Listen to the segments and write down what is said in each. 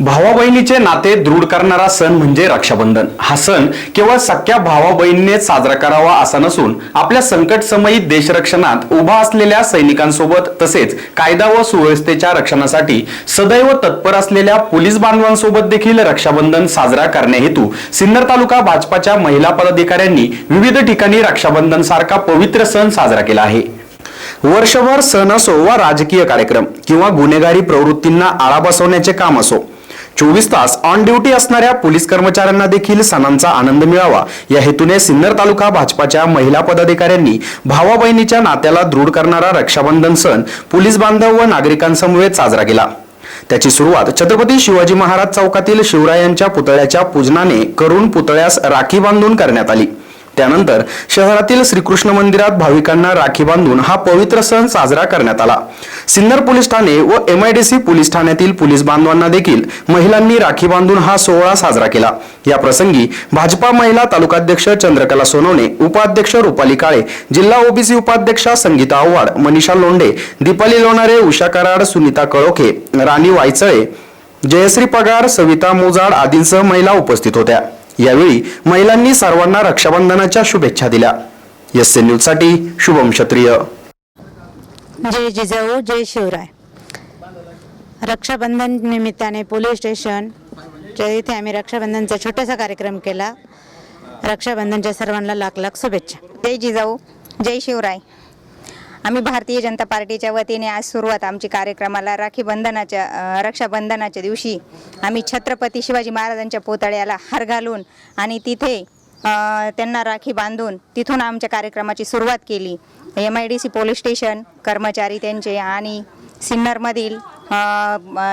भावा बहिणीचे नाते दृढ करणारा सण म्हणजे रक्षाबंधन. हा सण केवळ सख्या भावा बहिणीनेच साजरा करावा असा नसून आपल्या संकटसमयी देशरक्षणात उभा असलेल्या सैनिकांसोबत तसेच कायदा व सुव्यवस्थेच्या रक्षणासाठी सदैव तत्पर असलेल्या पोलीस बांधवांसोबत देखील रक्षाबंधन साजरा करण्याहेतू सिन्नर तालुका भाजपाच्या महिला पदाधिकाऱ्यांनी विविध ठिकाणी रक्षाबंधन सारखा पवित्र सण साजरा केला आहे. वर्षभर सण असो वा राजकीय कार्यक्रम किंवा गुन्हेगारी प्रवृत्तींना आळा बसवण्याचे काम असो चोवीस तास ऑन ड्युटी असणाऱ्या पोलीस कर्मचाऱ्यांना देखील सणांचा आनंद मिळावा. या हेतूने सिन्नर तालुका भाजपाच्या महिला पदाधिकाऱ्यांनी भावा बहिणीच्या नात्याला दृढ करणारा रक्षाबंधन सण पोलीस बांधव व नागरिकांसमवेत साजरा केला. त्याची सुरुवात छत्रपती शिवाजी महाराज चौकातील शिवरायांच्या पुतळ्याच्या पूजनाने करून पुतळ्यास राखी बांधून करण्यात आली. त्यानंतर शहरातील श्रीकृष्ण मंदिरात भाविकांना राखी बांधून हा पवित्र सण साजरा करण्यात आला. सिन्नर पोलीस ठाणे व एमआयडीसी पोलीस ठाण्यातील पोलीस बांधवांना देखील महिलांनी राखी बांधून हा सोहळा साजरा केला. या प्रसंगी भाजपा महिला तालुकाध्यक्ष चंद्रकला सोनवणे उपाध्यक्ष रुपाली काळे जिल्हा ओबीसी उपाध्यक्षा संगीता आव्हाड मनीषा लोंढे दीपाली लोणारे उषा कराड सुनीता कळोखे राणी वायचळे जयश्री पगार सविता मोजाड आदींसह महिला उपस्थित होत्या. यावेळी महिलांनी सर्वांना रक्षाबंधनाच्या शुभेच्छा दिल्या. एस एन न्यूजसाठी शुभम क्षत्रिय. जय जिजाऊ जय शिवराय. रक्षाबंधन निमित्ताने पोलीस स्टेशन च्या इथे आम्ही रक्षाबंधनचा छोटासा कार्यक्रम केला रक्षाबंधनच्या सर्वांना लाख लाख शुभेच्छा. जय जिजाऊ जय शिवराय. आम्ही भारतीय जनता पार्टीच्या वतीने आज सुरुवात आमची कार्यक्रमाला राखी बंधनाच्या रक्षाबंधनाच्या दिवशी आम्ही छत्रपती शिवाजी महाराजांच्या पुतळ्याला हार घालून आणि तिथे त्यांना राखी बांधून तिथून आमच्या कार्यक्रमाची सुरुवात केली. M I D C police station कर्मचारी त्यांचे आणि सिन्नरमधील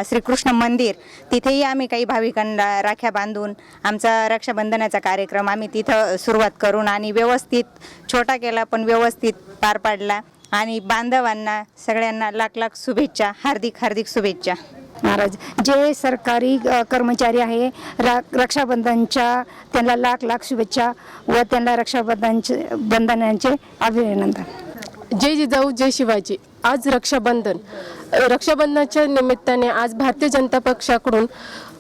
श्रीकृष्ण मंदिर तिथेही आम्ही काही भाविकांना राख्या बांधून आमचा रक्षाबंधनाचा कार्यक्रम आम्ही तिथं सुरुवात करून आणि व्यवस्थित छोटा केला पण व्यवस्थित पार पाडला. आणि बांधवांना सगळ्यांना लाख लाख शुभेच्छा हार्दिक हार्दिक शुभेच्छा. महाराज जे सरकारी कर्मचारी आहे रा रक्षाबंधनच्या त्यांना लाख लाख शुभेच्छा व त्यांना रक्षाबंधनचे बंधनांचे अभिनंदन. जय जिजाऊ जय शिवाजी. आज रक्षाबंधन. रक्षाबंधनाच्या निमित्ताने आज भारतीय जनता पक्षाकडून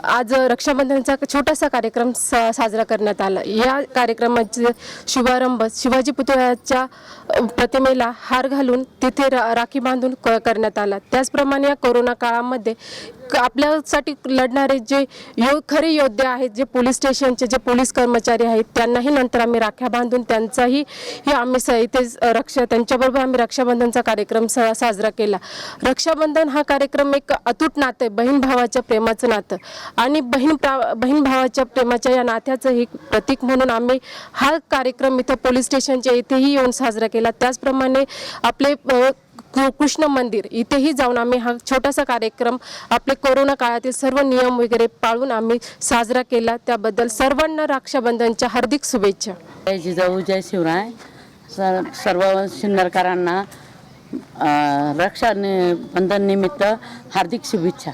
आज रक्षाबंधनचा छोटासा कार्यक्रम सा साजरा करण्यात आला. या कार्यक्रमाचे शुभारंभ शिवाजी पुतळ्याच्या प्रतिमेला हार घालून तिथे रा राखी बांधून क करण्यात आला. त्याचप्रमाणे या कोरोना काळामध्ये आपल्यासाठी लढणारे जे यो खरे योद्धे आहेत जे पोलीस स्टेशनचे जे पोलीस कर्मचारी आहेत त्यांनाही नंतर आम्ही राख्या बांधून त्यांचाही हे आम्ही स इथे रक्षा त्यांच्याबरोबर आम्ही रक्षाबंधनचा कार्यक्रम सा साजरा केला. रक्षाबंधन हा कार्यक्रम एक अतूट नातं आहे बहीण भावाच्या प्रेमाचं नातं. आणि बहीण प्रा बहीण भावाच्या प्रेमाच्या या नात्याचं हे प्रतीक म्हणून आम्ही हा कार्यक्रम इथं पोलीस स्टेशनच्या इथेही येऊन साजरा केला. त्याचप्रमाणे आपले कृ- कृष्ण मंदिर इथेही जाऊन आम्ही हा छोटासा कार्यक्रम आपले कोरोना काळातील सर्व नियम वगैरे पाळून आम्ही साजरा केला. त्याबद्दल सर्वांना रक्षाबंधनच्या हार्दिक शुभेच्छा. जय जिजाऊ जय शिवराय. सर सर्व सिन्नरकरांना रक्षा बंधन निमित्त हार्दिक शुभेच्छा.